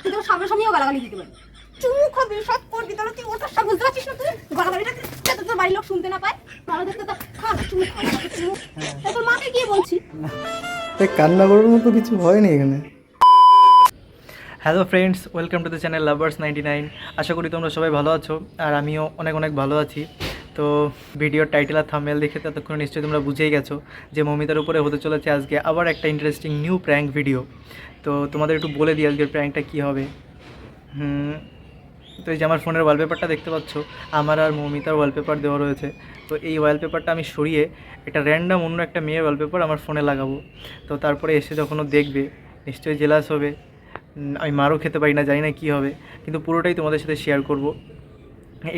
তুই তো সামনাসামনিও গালাগালি দিতে পারি। চুমু খাবি সব করবি তাহলে তুই ওটা সব বুঝতে পারছিস না তুই? গালাগালিটা যাতে তোর বাড়ির লোক শুনতে না পায়? ভালো দেখতে তো খা না চুমু খা না, চুমু তোর মাকে গিয়ে বলছি তাই কান্না করার মতো কিছু হয়নি এখানে। Hello friends welcome to the channel lovers ninety nine আশা করি তোমরা সবাই ভালো আছো আর আমিও অনেক অনেক ভালো আছি। তো ভিডিওর টাইটেল আর থামেল দেখে ততক্ষণ নিশ্চয়ই তোমরা বুঝেই গেছো যে মমিতার উপরে হতে চলেছে আজকে আবার একটা ইন্টারেস্টিং নিউ প্র্যাঙ্ক ভিডিও তো তোমাদের একটু বলে দিই আজকের প্র্যাঙ্কটা কী হবে। হুম, তো এই যে আমার ফোনের ওয়ালপেপারটা দেখতে পাচ্ছ আমার আর মৌমিতার ওয়ালপেপার দেওয়া রয়েছে। তো এই ওয়ালপেপারটা আমি সরিয়ে এটা র্যান্ডাম অন্য একটা মেয়ের ওয়ালপেপার আমার ফোনে লাগাবো। তো তারপরে এসে যখন ও দেখবে নিশ্চয়ই জেলাস হবে। আমি মারও খেতে পারি না জানি না কী হবে। কিন্তু পুরোটাই তোমাদের সাথে শেয়ার করব।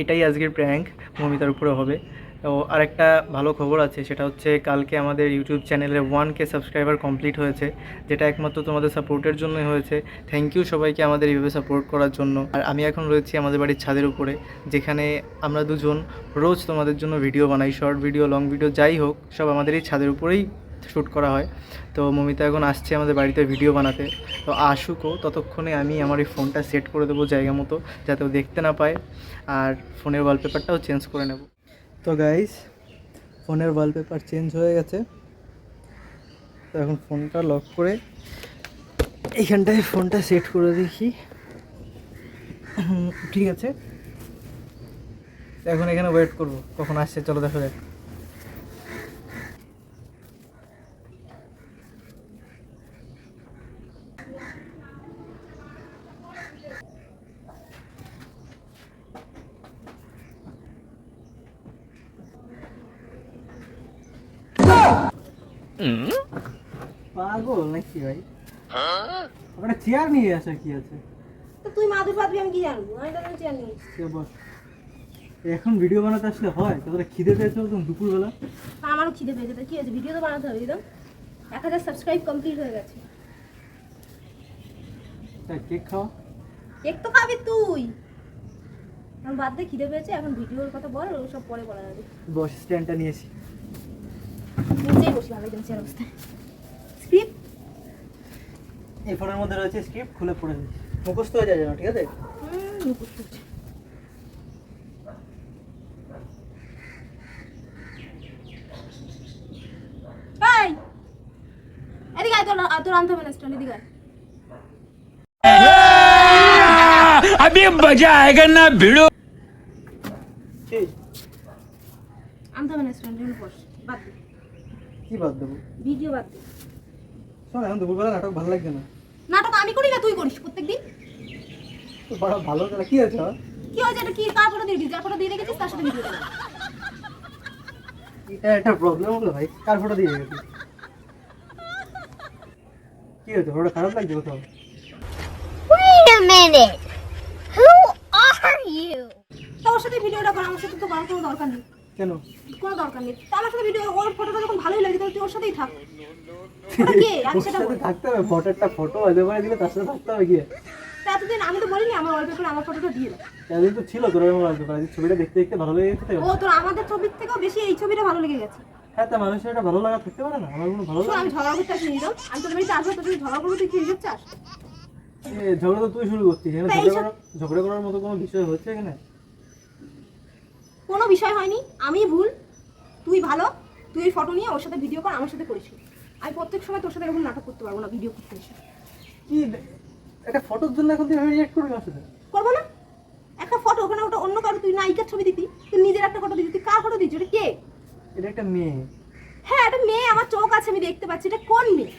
এটাই আজকের প্র্যাঙ্ক মৌমিতার উপরে হবে। তো আরেকটা ভালো খবর আছে, সেটা হচ্ছে কালকে আমাদের ইউটিউব চ্যানেলে ওয়ান কে সাবস্ক্রাইবার কমপ্লিট হয়েছে, যেটা একমাত্র তোমাদের সাপোর্টের জন্যই হয়েছে। থ্যাংক ইউ সবাইকে আমাদের এইভাবে সাপোর্ট করার জন্য। আর আমি এখন রয়েছি আমাদের বাড়ির ছাদের উপরে, যেখানে আমরা দুজন রোজ তোমাদের জন্য ভিডিও বানাই শর্ট ভিডিও লং ভিডিও যাই হোক, সব আমাদের এই ছাদের উপরেই শ্যুট করা হয়। তো মমিতা এখন আসছে আমাদের বাড়িতে ভিডিও বানাতে। তো আসুকও ততক্ষণে আমি আমার এই ফোনটা সেট করে দেবো জায়গা মতো, যাতে ও দেখতে না পায়। আর ফোনের ওয়ালপেপারটাও চেঞ্জ করে নেব। তো গাইস ফোনের ওয়ালপেপার চেঞ্জ হয়ে গেছে। তো এখন ফোনটা লক করে এইখানটায় ফোনটা সেট করে দেখি। ঠিক আছে? এখন এখানে ওয়েট করব। কখন আসছে? চলো দেখা যাক। পাগল নাকি ভাই? একটা চেয়ার নিয়ে আসা কি আছে? তো তুই মাদুর পাতবি আমি কি জানব? আমি তো চেয়ার নিয়ে বস এখন ভিডিও বানাতে আসলে হয় তারপরে খিদে পেয়েছে তখন দুপুরবেলা। তা আমারও খিদে পেয়েছে কি আছে ভিডিও তো বানাতে হবে একদম। এক হাজার সাবস্ক্রাইব কমপ্লিট হয়ে গেছে। কেক খাওয়া? কেক তো খাবি তুই। আমার বাদ দিয়ে খিদে পেয়েছে এখন ভিডিওর কথা বল ও সব পরে বলা যাবে। বস স্ট্যান্ডটা নিয়েছি নিচেই বসি ভালো চেয়ার অবস্থায় স্ক্রিপ্ট এই ফোনের মধ্যে রয়েছে স্ক্রিপ্ট খুলে পড়ে দিচ্ছি মুখস্থ হয়ে যায় যেন ঠিক আছে? এই! এদিকে আয় তোর তোর আনতে হবে না স্ট্যান্ড এদিকে। अभी मजा आएगा ना भिड़ो ঠিক আনতে হবে না স্ট্যান্ড এখানে বস বাদ দে কি বাদ দেবো ভিডিও বাদ দে শোন এখন দুপুরবেলা নাটক ভালো লাগছে না নাটক আমি করি না তুই করিস প্রত্যেকদিন তো বড় ভালো তাহলে কি আছে আবার? কি হয়েছে এটা কি কার ফটো দিয়ে দিস যার ফটো দিয়ে রেখেছিস তার সাথে ভিডিও এটা একটা প্রবলেম হলো ভাই কার ফটো দিয়ে গেছি কি হয়েছে ফটোটা খারাপ লাগছে কোথাও Wait A minute. Who are you? তো ওর সাথে ভিডিওটা কর আমার সাথে তো করার কোনো দরকার নেই। কেন? কোনো দরকার নেই। তা আমার সাথে ভিডিও ওর ফটোটা যখন ভালোই লাগে তাহলে তুই ওর সাথেই থাক। ওটা কে? আমি সেটা বলি। থাকতে হবে ফটো একটা ফটো হতে পারে দিলে তার সাথে থাকতে হবে কি তা এতদিন আমি তো বলিনি আমার ওয়ালপেপারে আমার ফটোটা দিয়ে দাও এতদিন তো ছিল তোর এমন লাগতে পারে ছবিটা দেখতে দেখতে ভালো লেগে গেছে ও তোর আমাদের ছবির থেকেও বেশি এই ছবিটা ভালো লেগে গেছে। হ্যাঁ তা মানুষের এটা ভালো লাগা থাকতে পারে না? আমার কোনো ভালো লাগে আমি ঝগড়া করতে আসিনি তো। আমি তোর বাড়িতে আসব তোর ঝগড়া করব তুই কি হিসেব চাস? ঝগড়া তো তুই শুরু করছিস এখানে ঝগড়া করার ঝগড়া করার মতো কোনো বিষয় হচ্ছে এখানে? কোনো বিষয় হয়নি আমি ভুল তুই ভালো তুই এই ফটো নিয়ে ওর সাথে ভিডিও কর আমার সাথে করিস। আমি প্রত্যেক সময় তোর সাথে এরকম নাটক করতে পারব না ভিডিও করতে এসে। কি একটা ফটোর জন্য এখন তুই রিয়াক্ট করবি আমার সাথে? করব না। একটা ফটো ওখানে ওটা অন্য কারও তুই নায়িকার ছবি দিতি তুই নিজের একটা ফটো দিতি তুই কার ফটো দিচ্ছি ওটা কে? এটা একটা মেয়ে। হ্যাঁ একটা মেয়ে আমার চোখ আছে আমি দেখতে পাচ্ছি এটা কোন মেয়ে?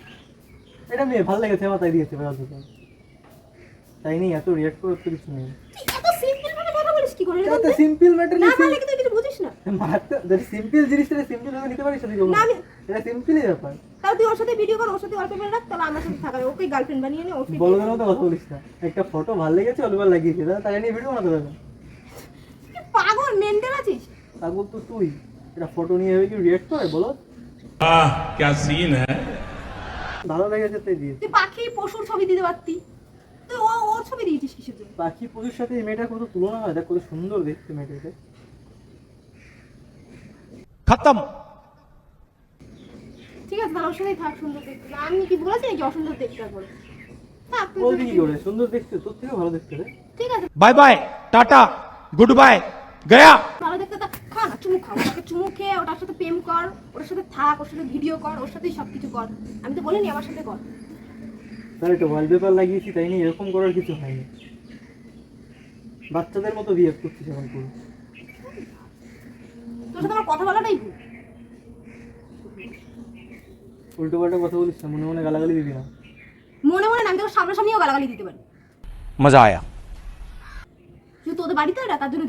এটা মেয়ে ভালো লেগেছে আমার তাই দিয়েছে তাই নেই এত রিয়াক্ট করার তো কিছু নেই তুই এত সিম্পল ভাবে কথা বলিস কি করে এর এত মধ্যে? সিম্পল ম্যাটার না নেই মানলে কি তুই কিছু বুঝিস না মারতে যদি সিম্পল জিনিসটা সিম্পল ভাবে নিতে পারিস তুই না, আমি- এটা সিম্পলই ব্যাপার তাহলে তুই ওর সাথে ভিডিও কর ওর সাথে ওয়ালপেপার রাখ তাহলে আমার সাথে থাকা যাবে। ওকে গার্লফ্রেন্ড বানিয়ে নে ওকে বলো কেন তো কথা বলিস না একটা ফটো ভালো লেগেছে অল্প লাগিয়েছে তাহলে তাই নিয়ে ভিডিও বানাতে পারবে তুই পাগল মেন্টাল আছিস তারপর তো তুই এটা ফটো নিয়ে এভাবে কি রিয়াক্ট করে বলো वाह क्या सीन है ভালো লেগেছে তাই দিয়ে তুই পাখি পশুর ছবি দিতে পারতি তুই ও ওর ছবি দিয়েছিস সাথে এই কত তুলনা হয়? দেখ কত সুন্দর দেখতে মেয়েটাকে। খতম! ঠিক আছে থাক সুন্দর দেখতে। আমি কি বলেছি নাকি অসুন্দর দেখতে bye bye tata good bye Gaya. ভালো দেখতে তা খা না চুমু খা ওটাকে চুমু খেয়ে ওটার সাথে প্রেম কর ওটার সাথে থাক ওর সাথে ভিডিও কর ওর সাথেই সবকিছু কর। আমি তো বলিনি আমার সাথে কর। তাহলে একটা ওয়ালপেপার লাগিয়েছি তাই নিয়ে এরকম করার কিছু হয়নি। বাচ্চাদের মতো বিহেভ করছিস এখন পুরো তোর সাথে কথা উল্টো পাল্টা কথা মনে মনে গালাগালি দিবি না। মনে মনে আমি সামনাসামনিও গালাগালি দিতে পারি। মজা আয়া। তোদের বাড়িতে জন্য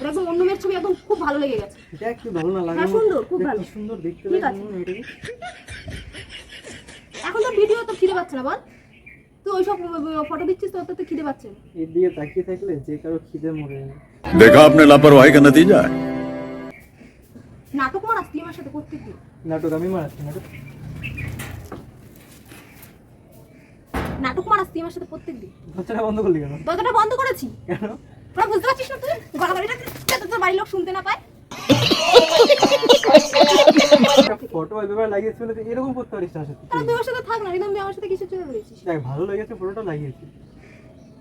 এরকম অন্য মেয়ের ছবি একদম খুব ভালো লেগে গেছে। এটা একটু ভালো না লাগে হ্যাঁ, না সুন্দর খুব ভালো। সুন্দর দেখতে ঠিক এখন তো ভিডিও তো খিদে পাচ্ছে না বল। তো ওইসব ফটো দিচ্ছিস তো তো খিদে পাচ্ছে এর দিকে তাকিয়ে থাকলে যে কারও খিদে মরে না। আপনি লাপরওয়াহি কা নতিজা নাটক মারাস তুই আমার সাথে করতে কি? নাটক আমি মারাস নাটক। নাটক মারাস তুই আমার সাথে প্রত্যেকদিন দরজাটা বন্ধ করলি কেন? দরজাটা বন্ধ করেছি? কেন? তোরা বুঝতে পারছিস না তুই? গলাবাড়িটা যাতে তোর বাড়ির লোক শুনতে না পায়। ফটো ওয়ালপেপার লাগিয়েছি বলে তুই এরকম করতে পারিস না তুই ওর সাথে থাক না একদম আমার সাথে কিছু চলে বলেছিস দেখ ভালো লেগেছে ফটোটা লাগিয়েছি।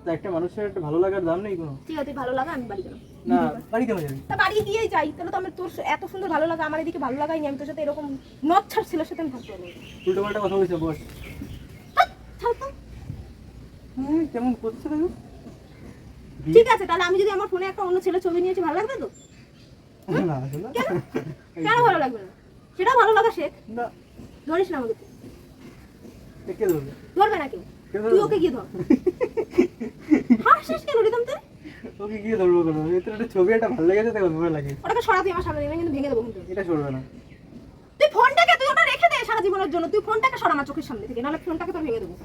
তা একটা মানুষের একটা ভালো লাগার দাম নেই কোনো? ঠিক আছে ভালো লাগা আমি বাড়ি গেলাম না বাড়ি কেন যাবি। তা বাড়ি গিয়েই যাই তাহলে তো আমি তোর এত সুন্দর ভালো লাগা আমার এদিকে ভালো লাগাইনি আমি তোর সাথে এরকম নদ ছাড় ছেলের সাথে আমি থাকতে পারব না। উল্টো পাল্টা কথা বলছে বস। তো। কেমন করছে দেখো। ঠিক আছে তাহলে আমি যদি আমার ফোনে একটা অন্য ছেলে ছবি নিয়েছি ভালো লাগবে তো? কেন? ভালো লাগবে না? সেটাও ভালো লাগা শেখ। ধরিস না আমাকে তুই। ধরবে? ধরবে না কেউ। তুই ওকে গিয়ে ধর। হাসিস কেন রিদম তুই? ওকে গিয়ে ধরবো কেন? এতে একটা ছবি একটা ভালো লেগেছে দেখো ভালো লাগে। ওটাকে সরাতে আমার সামনে দিন কিন্তু ভেঙে দেবো কিন্তু। এটা সরবে না। তুই ফোনটাকে তুই ওটা রেখে দে সারা জীবনের জন্য। তুই ফোনটাকে সরা আমার চোখের সামনে থেকে নাহলে ফোনটাকে তো ভেঙে দেবো।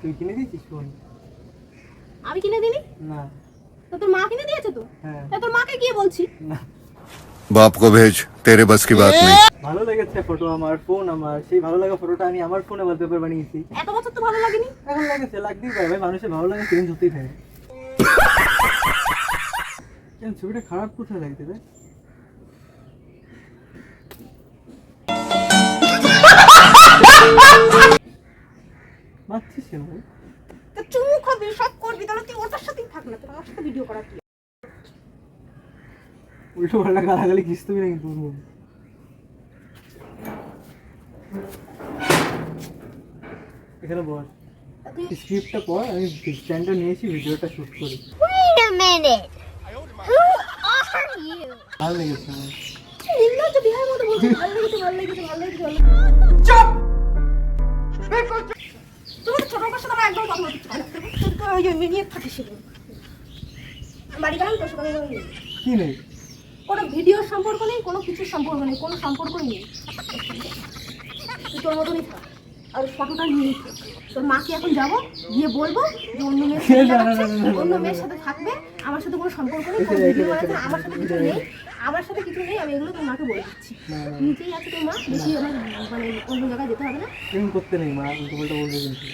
তুই কিনে দিয়েছিস ফোন? আমি কিনে দিনি না। হ্যাঁ। বাপ কো ভেজ তেরে বাস কি বাত নেই। ভালো লেগেছে ফটো আমার ফোন আমার। সেই ভালো লাগা ফটোটা আমি আমার ফোনে ওয়ালপেপার বানিয়েছি। এত বছর তো ভালো লাগেনি? এখন লাগেছে লাগতেই পারে। ভাই মানুষের ভালো লাগে চেঞ্জ হতেই থাকে। কেন ছবিটা খারাপ কোথায় লাগছে রে? মারছিস কেন ভাই? করবি তাহলে তুই ওটার সাথেই থাক না তোর আমার সাথে ভিডিও করার কি? উল্টো পাল্টা গালাগালি নাকি তোর মন। এখানে বল। স্ক্রিপ্টটা পর আমি স্ট্যান্ডটা নিয়েছি ভিডিওটা শুট করি। Wait a minute. Who are you? ভালো লেগেছে আমার। নির্লজ্জ বিহার মতো বলছিস ভালো লেগেছে ভালো লেগেছে ভালো লেগেছে ভালো লেগেছে। তুমি ছোট লোকের সাথে আমার একদম কথা বলতে পারো না। তুই ওই নিয়ে থাকিস সেগুলো বাড়ি গেলাম তোর সাথে কি নেই কোনো ভিডিওর সম্পর্ক নেই কোনো কিছুর সম্পর্ক নেই কোনো সম্পর্কই নেই। তোর মতনই থাক। আর ফটোটা নিয়ে থাক তোর মাকে এখন যাব গিয়ে বলব যে অন্য মেয়ের সাথে অন্য মেয়ের সাথে থাকবে। আমার সাথে কোনো সম্পর্ক নেই কোনো ভিডিও বানাচ্ছে আমার সাথে কিছু নেই আমার সাথে কিছু নেই আমি এগুলো তোর মাকে বলে দিচ্ছি। না, না, না। নিচেই আছে মা বেশি আমার মানে অন্য জায়গায় যেতে হবে না। এরকম করতে নেই মা উল্টো পাল্টা বলবে কিন্তু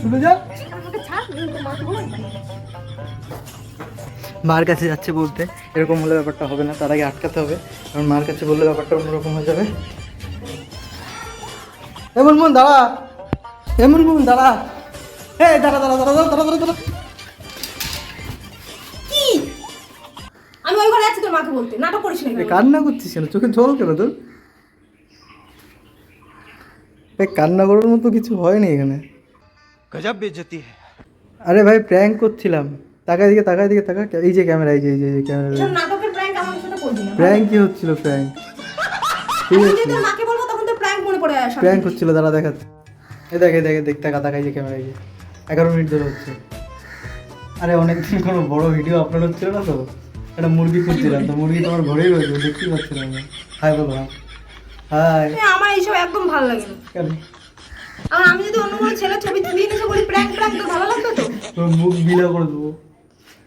শুনে যা। আমাকে ছাড় আমি বলে মার কাছে যাচ্ছে বলতে এরকম হলে ব্যাপারটা হবে না তার আগে আটকাতে হবে কারণ মার কাছে বললে ব্যাপারটা অন্যরকম হয়ে যাবে। এমন মন দাঁড়া। এমন মন দাঁড়া। এ দাঁড়া দাঁড়া দাঁড়া দাঁড়া দাঁড়া দাঁড়া। কি? আমি ওই ঘরে আছি তোর মাকে বলতে। নাটক করিস না কান্না করছিস কেন? চোখে জল কেন তোর? কান্না করার মতো কিছু হয়নি এখানে। গজব বেজতি আরে ভাই প্র্যাঙ্ক করছিলাম। তাকায় দিকে তাকায় দিকে তাকা এই যে ক্যামেরা এই যে এই যে ক্যামেরা নাটকের প্র্যাঙ্ক আমার সাথে করবি না। প্র্যাঙ্ক কি হচ্ছিল প্র্যাঙ্ক ঠিক আছে মাকে বলব তখন তো প্র্যাঙ্ক মনে পড়ে আসে। প্র্যাঙ্ক হচ্ছিল দাঁড়া দেখাচ্ছে। এই দেখে দেখে দেখ টাকা তাকাই যে ক্যামেরায় গিয়ে এগারো মিনিট ধরে হচ্ছে। আরে অনেকদিন কোনো বড় ভিডিও আপলোড হচ্ছিল না তো? একটা মুরগি খুঁজছিলাম তো মুরগি তোমার ঘরেই রয়েছে দেখতেই পাচ্ছিলাম না। হাই বলো হাই। আমার এইসব একদম ভালো লাগে না। কেন? আর আমি যদি অন্য কোনো ছেলে ছবি তুলি এসে বলি প্র্যাঙ্ক প্র্যাঙ্ক তো ভালো লাগবে তো? তোর মুখ বিলা করে দেবো।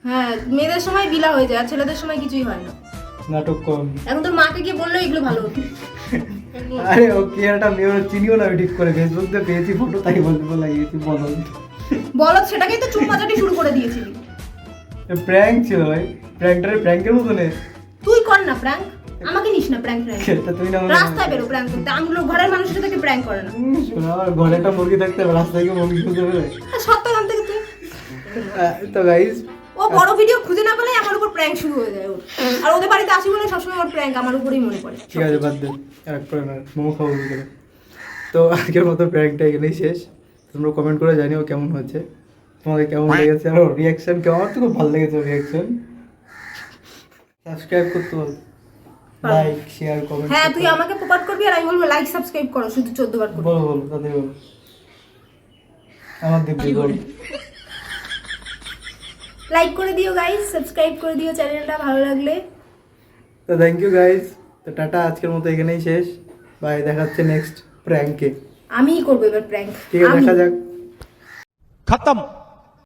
হ্যাঁ মেয়েদের সময় বিলা হয়ে যায় আর ছেলেদের সময় কিছুই হয় না। নাটক কম। এখন তোর মাকে গিয়ে বলল এগুলো ভালো হতো। আরে ও কি একটা মেয়ে চিনিও না ঠিক করে ফেসবুক দিয়ে পেয়েছি ফটো তাই বলতে লাগিয়েছি বদল বলো। সেটাকেই তো চুপ বাজাটি শুরু করে দিয়েছিলি প্র্যাঙ্ক ছিল ভাই প্র্যাঙ্কটারে প্র্যাঙ্কের মতো নে তুই কর না প্র্যাঙ্ক আমাকে নিস না প্র্যাঙ্ক প্র্যাঙ্ক তা তুমি না রাস্তায় বেরো প্র্যাঙ্ক করতে আমরা ঘরের মানুষের থেকে প্র্যাঙ্ক করে না? আমার ঘরে একটা মুরগি থাকতে হবে রাস্তায় গিয়ে মুরগি খুঁজে পেলে আর সত্য নাম থেকে তুই। তো গাইজ ও বড় ভিডিও খুঁজে না পেলে আমার উপর প্র্যাঙ্ক শুরু হয়ে যায় ওর। আর ওদের বাড়িতে আসি বলে সবসময় ওর প্র্যাঙ্ক আমার উপরেই মনে পড়ে। ঠিক আছে বাদ দে। আর মোমো খাব তো আজকের মতো প্র্যাঙ্কটা এখানেই শেষ। তোমরা কমেন্ট করে জানিও কেমন হচ্ছে তোমাদের কেমন লেগেছে? আর রিয়াকশন কেমন আমার তো খুব ভালো লেগেছে রিয়াকশন সাবস্ক্রাইব করতে বল। লাইক শেয়ার কমেন্ট হ্যাঁ তুই আমাকে প্রপার্ট করবি আর আমি বলব লাইক সাবস্ক্রাইব করো শুধু চোদ্দ বার করো। বলো বলো তাদের বলো। আমার দিব্যি বল। লাইক করে দিও গাইস সাবস্ক্রাইব করে দিও চ্যানেলটা ভালো লাগলে। তো থ্যাংক ইউ গাইজ তো টাটা আজকের মতো এখানেই শেষ। বাই দেখাচ্ছে নেক্সট প্র্যাঙ্কে আমিই করব এবার প্র্যাঙ্ক ঠিক আছে দেখা যাক। খতম।